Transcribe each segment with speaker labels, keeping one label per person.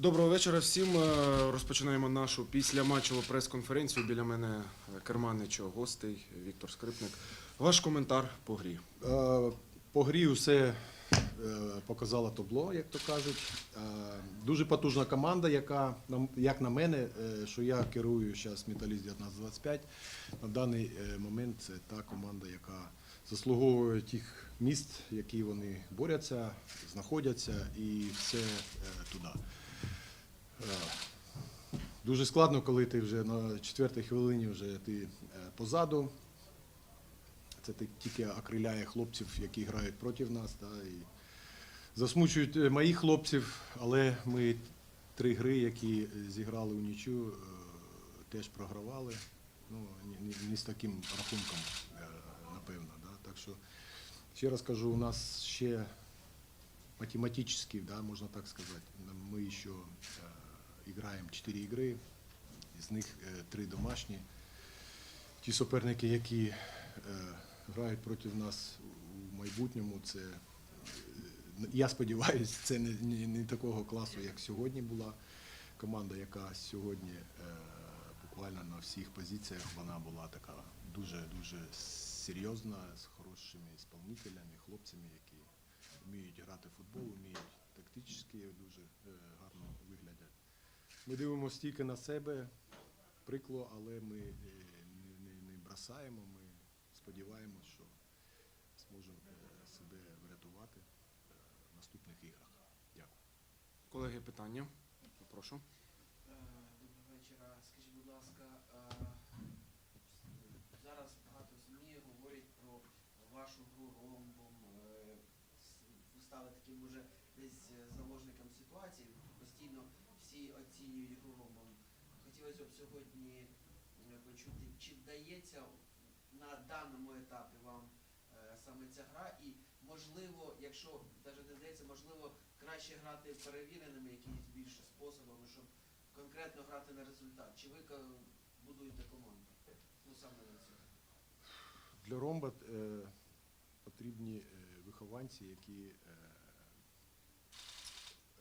Speaker 1: Доброго вечора всім. Е, Розпочинаємо нашу післяматчеву прес-конференцію. Біля мене е, керманич гостей Віктор Скрипник. Ваш коментар по грі.
Speaker 2: Е, По грі все е, показало табло, як то кажуть. Дуже потужна команда, яка, як на мене, що я керую зараз Металіст 1925. На даний момент це та команда, яка заслуговує тих міст, які вони борються, знаходяться, і все Дуже складно, коли ти вже на четвертій хвилині вже ти е, позаду. Це тільки окриляє хлопців, які грають проти нас. Да, і засмучують е, моїх хлопців, але ми три гри, які зіграли у нічю, е, теж програвали. Ну, не, з таким рахунком, е, напевно. Да. Так що, ще раз кажу, у нас ще математически, да, можна так сказати, ми ще е, граємо 4 ігри, з них е, три домашні. Ті суперники, які е, грають проти нас у майбутньому, це е, я сподіваюся, це не, не, не такого класу, як сьогодні була команда, яка сьогодні е, буквально на всіх позиціях вона була така дуже дуже серйозна, з хорошими ісполнителями, хлопцями, які вміють грати в футбол, вміють тактично дуже гарно виглядять. Ми дивимося тільки на себе, прикло, але ми е, не, не, не бросаємо. Ми сподіваємося, що зможемо е, себе врятувати е, в наступних іграх. Дякую.
Speaker 1: Колеги, питання. Прошу.
Speaker 3: Доброго вечора. Скажіть, будь ласка, зараз багато ЗМІ говорять про вашу гру ромбом. Ви стали таким уже десь заложником ситуації. Постійно всі оцінюють гру ромбом. Хотілося б сьогодні е, почути, чи вдається на даному етапі вам е, саме ця гра, і можливо, якщо навіть не вдається, можливо, краще грати перевіреними якимись більше способами, щоб конкретно грати на результат. Чи ви будуєте команду? Ну саме на це.
Speaker 2: Для ромба е, потрібні е, вихованці, які е,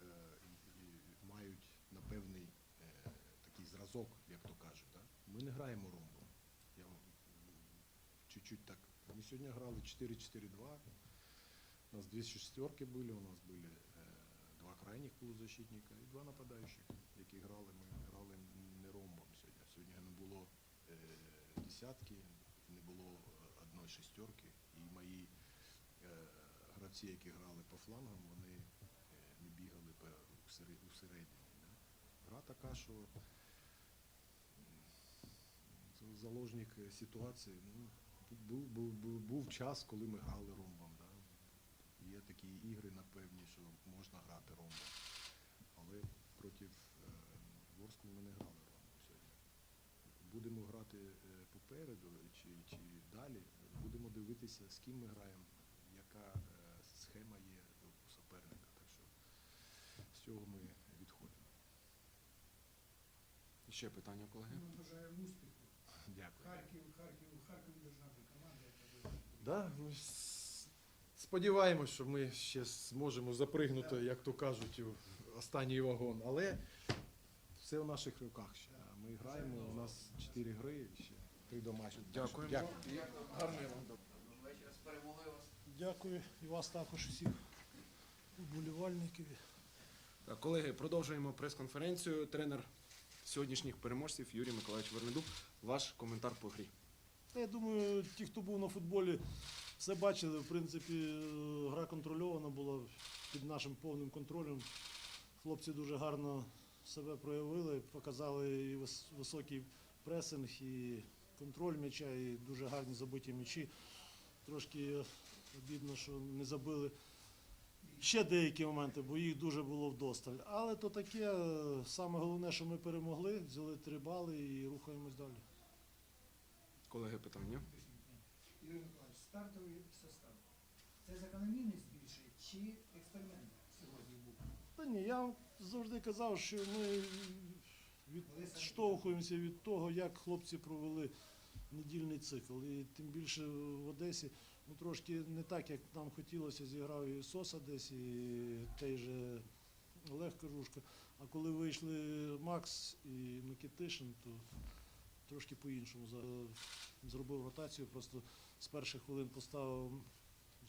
Speaker 2: е, і- і мають на певний е, такий як то кажуть. Да? Ми не граємо ромбом. Я вам, чуть-чуть так. Ми сьогодні грали 4-4-2. У нас дві шестерки були, у нас були е, два крайніх полузащитника і два нападаючих, які грали. Ми грали не ромбом сьогодні. Сьогодні не було е, десятки, не було е, одної шестерки. І мої гравці, які грали по флангам, вони не бігали по, середньому. Гра така, що заложник ситуації. Ну, був, був, був, був час, коли ми грали ромбом. Да? Є такі ігри, напевні, що можна грати ромбом. Але проти е, Ворскли ми не грали ромбом сьогодні. Будемо грати е, попереду чи, чи далі. Будемо дивитися, з ким ми граємо, яка е, схема є у суперника. Так що з цього ми відходимо.
Speaker 1: Ще питання, колеги.
Speaker 4: Ми бажаємо успіху.
Speaker 2: Дякую.
Speaker 4: Харків, Харків, Харків державна команда, яка.
Speaker 2: Да, ми с- сподіваємось, що ми ще зможемо запригнути, як то кажуть, у останній вагон. Але все в наших руках ще. Ми граємо, у нас чотири гри, ще три домашні.
Speaker 1: Дякуємо.
Speaker 2: Дякую.
Speaker 3: Перемогою вас.
Speaker 4: Дякую і вас також усіх вболівальників.
Speaker 1: Колеги, продовжуємо прес-конференцію. Тренер сьогоднішніх переможців Юрій Миколаївич Вернедуб. Ваш коментар по грі.
Speaker 5: Я думаю, ті, хто був на футболі, все бачили. В принципі, е, гра контрольована була під нашим повним контролем. Хлопці дуже гарно себе проявили, показали і високий пресинг, і контроль м'яча, і дуже гарні забиті м'ячі. Трошки обідно, що не забили ще деякі моменти, бо їх дуже було вдосталь. Але то таке, е, саме головне, що ми перемогли, взяли три бали і рухаємось далі.
Speaker 1: Колеги, питання.
Speaker 4: Юрій Миколаївич, стартовий состав. Це закономірність більше чи експеримент сьогодні був?
Speaker 5: Та ні, я завжди казав, що ми відштовхуємося від того, як хлопці провели недільний цикл. І тим більше в Одесі ну, трошки не так, як нам хотілося, зіграв і Соса десь, і той же Олег Кажушка. А коли вийшли Макс і Микитишин, то трошки по-іншому зробив ротацію. Просто з перших хвилин поставив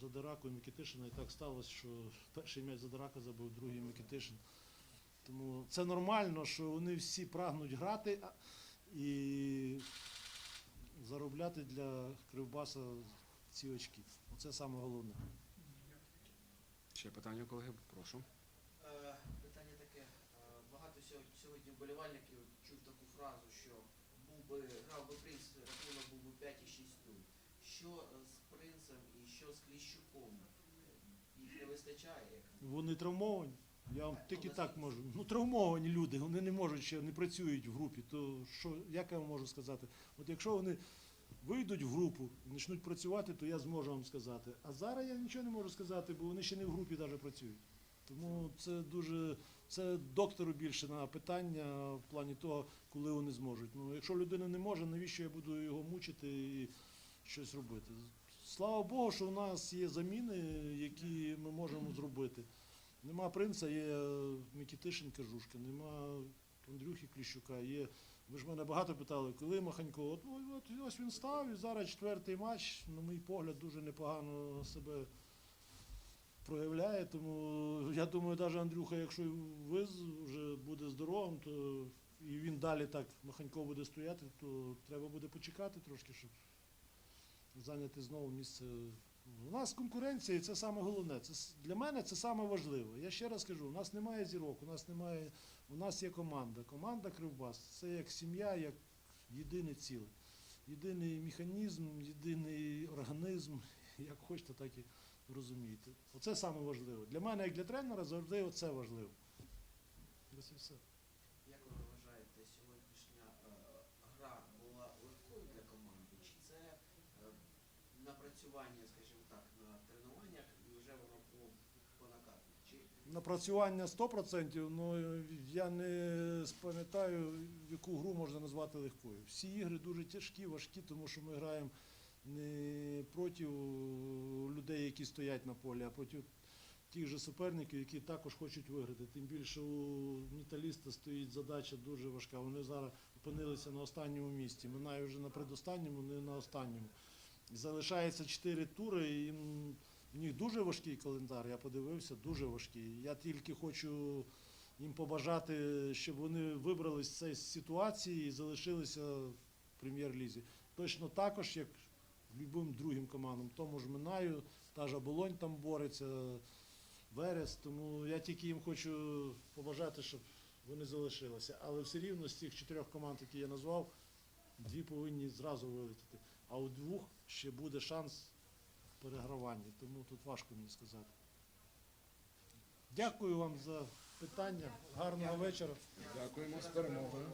Speaker 5: Задираку і Микитишина, і так сталося, що перший м'яч Задирака забив, другий Микитишин. Тому це нормально, що вони всі прагнуть грати і заробляти для Кривбаса ці очки. Оце саме головне.
Speaker 1: Ще питання, колеги, прошу.
Speaker 3: Е, Питання таке. Е, Багато сьогодні, вболівальників чув таку фразу, що був би, грав би принц, рахунок був би 5 і 6 0 Що е, з принцем і що з Кліщуком? Їх не вистачає, як
Speaker 5: Вони травмовані. Я вам тільки так можу. Ну, травмовані люди, вони не можуть ще не працюють в групі. То що, як я вам можу сказати? От якщо вони вийдуть в групу і почнуть працювати, то я зможу вам сказати. А зараз я нічого не можу сказати, бо вони ще не в групі навіть працюють. Тому це дуже це доктору більше на питання в плані того, коли вони зможуть. Ну, якщо людина не може, навіщо я буду його мучити і щось робити? Слава Богу, що у нас є заміни, які ми можемо зробити. Нема принца, є Микітишин Кажушка, нема Андрюхи Кліщука, є. Ви ж мене багато питали, коли Маханько. От, от ось він став, і зараз четвертий матч, на мій погляд, дуже непогано себе проявляє. Тому я думаю, навіть Андрюха, якщо виз вже буде здоровим, то і він далі так Маханько буде стояти, то треба буде почекати трошки, щоб зайняти знову місце. У нас конкуренція, і це саме головне. Це для мене це саме важливо. Я ще раз кажу: у нас немає зірок, у нас немає, у нас є команда. Команда Кривбас це як сім'я, як єдине ціле. Єдиний механізм, єдиний організм, як хочете, так і розумієте. Оце саме важливо. Для мене, як для тренера, завжди це важливо. Ось і все.
Speaker 3: Як ви вважаєте, сьогоднішня е, гра була легкою для команди? Чи це напрацювання, скажімо так, на тренуваннях і вже воно по, по накату? Чи
Speaker 5: Напрацювання 100%, ну я не спам'ятаю, яку гру можна назвати легкою. Всі ігри дуже тяжкі, важкі, тому що ми граємо не проти людей, які стоять на полі, а проти тих же суперників, які також хочуть виграти. Тим більше у металіста стоїть задача дуже важка. Вони зараз опинилися на останньому місці. Минає вже на предостанньому, не на останньому. Залишається 4 тури, і у них дуже важкий календар, я подивився, дуже важкий. Я тільки хочу їм побажати, щоб вони вибрались з цієї ситуації і залишилися в прем'єр-лізі. Точно також, як любим другим командам, тому ж Минаю, та ж Оболонь там бореться, Верес. Тому я тільки їм хочу побажати, щоб вони залишилися. Але все рівно з цих чотирьох команд, які я назвав, дві повинні зразу вилетіти. А у двох ще буде шанс перегравання, тому тут важко мені сказати. Дякую вам за питання. Гарного вечора.
Speaker 1: Дякуємо з перемогою.